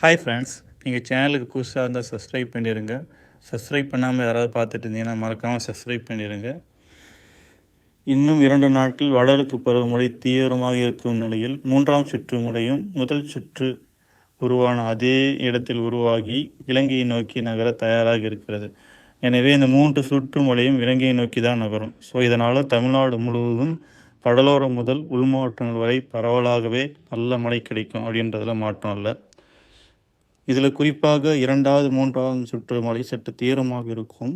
Hi friends நீங்கள் சேனலுக்கு புதுசாக இருந்தால் சப்ஸ்கிரைப் பண்ணிடுங்க சப்ஸ்கிரைப் பண்ணாமல் யாராவது பார்த்துட்டு இருந்தீங்கன்னா மறக்காமல் சப்ஸ்கிரைப் பண்ணிடுங்க இன்னும் இரண்டு நாட்கள் வடகிழக்கு பருவமழை தீவிரமாக இருக்கும் நிலையில் மூன்றாம் சுற்று முறையும் முதல் சுற்று உருவான அதே இடத்தில் உருவாகி இலங்கையை நோக்கி நகர தயாராக இருக்கிறது. எனவே இந்த மூன்று சுற்று முறையும் இலங்கையை நோக்கி தான் நகரும். ஸோ இதனால் தமிழ்நாடு முழுவதும் கடலோரம் முதல் உள்மாவட்டங்கள் வரை பரவலாகவே நல்ல மழை கிடைக்கும் அப்படின்றதுல மாற்றம் இல்லை. இதில் குறிப்பாக இரண்டாவது மூன்றாவது சுற்று மழை சற்று தீவிரமாக இருக்கும்.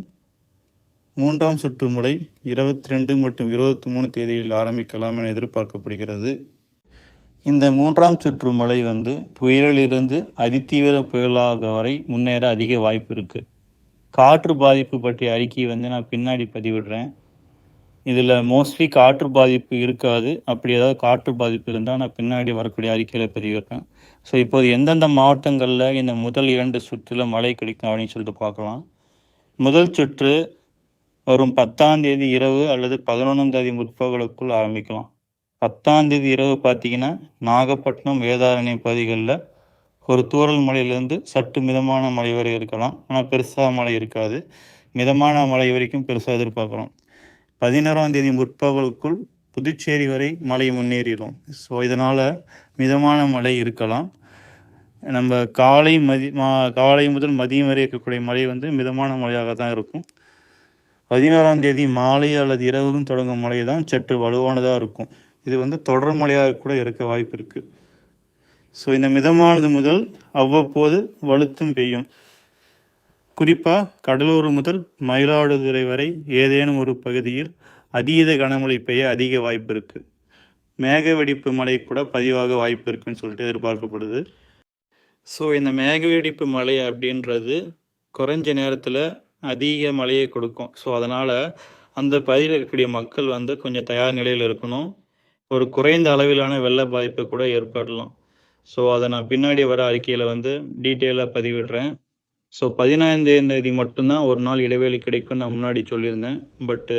மூன்றாம் சுற்று மழை இருபத்தி ரெண்டு மற்றும் இருபத்தி மூணு தேதியில் ஆரம்பிக்கலாம் என எதிர்பார்க்கப்படுகிறது. இந்த மூன்றாம் சுற்று மழை வந்து புயலிலிருந்து அதிதீவிர புயலாக வரை முன்னேற அதிக வாய்ப்பு இருக்குது காற்று பாதிப்பு பற்றிய அறிக்கை வந்து நான் பின்னாடி பதிவிடுறேன். இதில் மோஸ்ட்லி காற்று பாதிப்பு இருக்காது. அப்படி ஏதாவது காற்று பாதிப்பு இருந்தால் நான் பின்னாடி வரக்கூடிய அறிக்கையில் பதிவிடுறேன். ஸோ இப்போது எந்தெந்த மாவட்டங்களில் இந்த முதல் இரண்டு சுற்றில் மழை கிடைக்கும் அப்படின்னு சொல்லிட்டு பார்க்கலாம். முதல் சுற்று வரும் பத்தாம் தேதி இரவு அல்லது பதினொன்றாம் தேதி முற்பகலுக்குள் ஆரம்பிக்கலாம். பத்தாம் தேதி இரவு பார்த்தீங்கன்னா நாகப்பட்டினம் வேதாரண்யம் பகுதிகளில் ஒரு தூரல் மலையிலேருந்து சற்று மிதமான மழை வரை இருக்கலாம். ஆனால் பெருசாக மழை இருக்காது. மிதமான மழை வரைக்கும் பெருசாக எதிர்பார்க்கலாம். பதினோராம் தேதி முற்பகலுக்குள் புதுச்சேரி வரை மழை முன்னேறிடும். ஸோ இதனால் மிதமான மழை இருக்கலாம். நம்ம காலை மதி மா காலை முதல் மதியம் வரை இருக்கக்கூடிய மழை வந்து மிதமான மழையாக தான் இருக்கும். பதினோராம் தேதி மாலை அல்லது இரவுக்கும் தொடங்கும் மழை தான் சற்று வலுவானதாக இருக்கும். இது வந்து தொடர் மழையாக கூட இருக்க வாய்ப்பு இருக்குது ஸோ இந்த மிதமானது முதல் அவ்வப்போது வலுத்தும் பெய்யும். குறிப்பாக கடலூர் முதல் மயிலாடுதுறை வரை ஏதேனும் ஒரு பகுதியில் அதீத கனமழை பெய்ய அதிக வாய்ப்பு இருக்குது மேக வெடிப்பு மழை கூட பதிவாக வாய்ப்பு இருக்குன்னு சொல்லிட்டு எதிர்பார்க்கப்படுது. ஸோ இந்த மேக வெடிப்பு மழை அப்படின்றது குறைஞ்ச நேரத்தில் அதிக மழையை கொடுக்கும். ஸோ அதனால் அந்த பகுதியில் இருக்கக்கூடிய மக்கள் வந்து கொஞ்சம் தயார் நிலையில் இருக்கணும். ஒரு குறைந்த அளவிலான வெள்ள பாதிப்பு கூட ஏற்படலாம். ஸோ அதை நான் பின்னாடி வர அறிக்கையில் வந்து டீட்டெயிலாக பதிவிடுறேன். ஸோ பதினாயிரம் தேதி மட்டும்தான் ஒரு நாள் இடைவெளி கிடைக்கும் நான் முன்னாடி சொல்லியிருந்தேன். பட்டு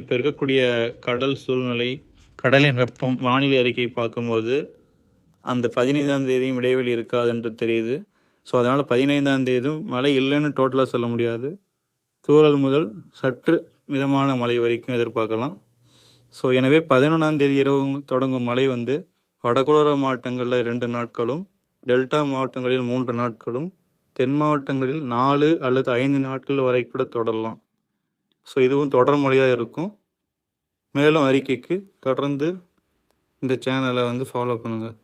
இப்போ இருக்கக்கூடிய கடல் சூழ்நிலை கடலின் வெப்பம் வானிலை அறிக்கை பார்க்கும்போது அந்த பதினைந்தாம் தேதியும் இடைவெளி இருக்காது என்று தெரியுது. ஸோ அதனால் பதினைந்தாம் தேதியும் மழை இல்லைன்னு டோட்டலாக சொல்ல முடியாது. தூறல் முதல் சற்று மிதமான மழை வரைக்கும் எதிர்பார்க்கலாம். ஸோ எனவே பதினொன்றாம் தேதி இரவு தொடங்கும் மழை வந்து வடகுளோர மாவட்டங்களில் ரெண்டு நாட்களும் டெல்டா மாவட்டங்களில் மூன்று நாட்களும் தென் மாவட்டங்களில் நாலு அல்லது ஐந்து நாட்கள் வரை கூட தொடரலாம். ஸோ இதுவும் தொடர் மொழியாக இருக்கும். மேலும் அறிக்கைக்கு தொடர்ந்து இந்த சேனலை வந்து ஃபாலோ பண்ணுங்கள்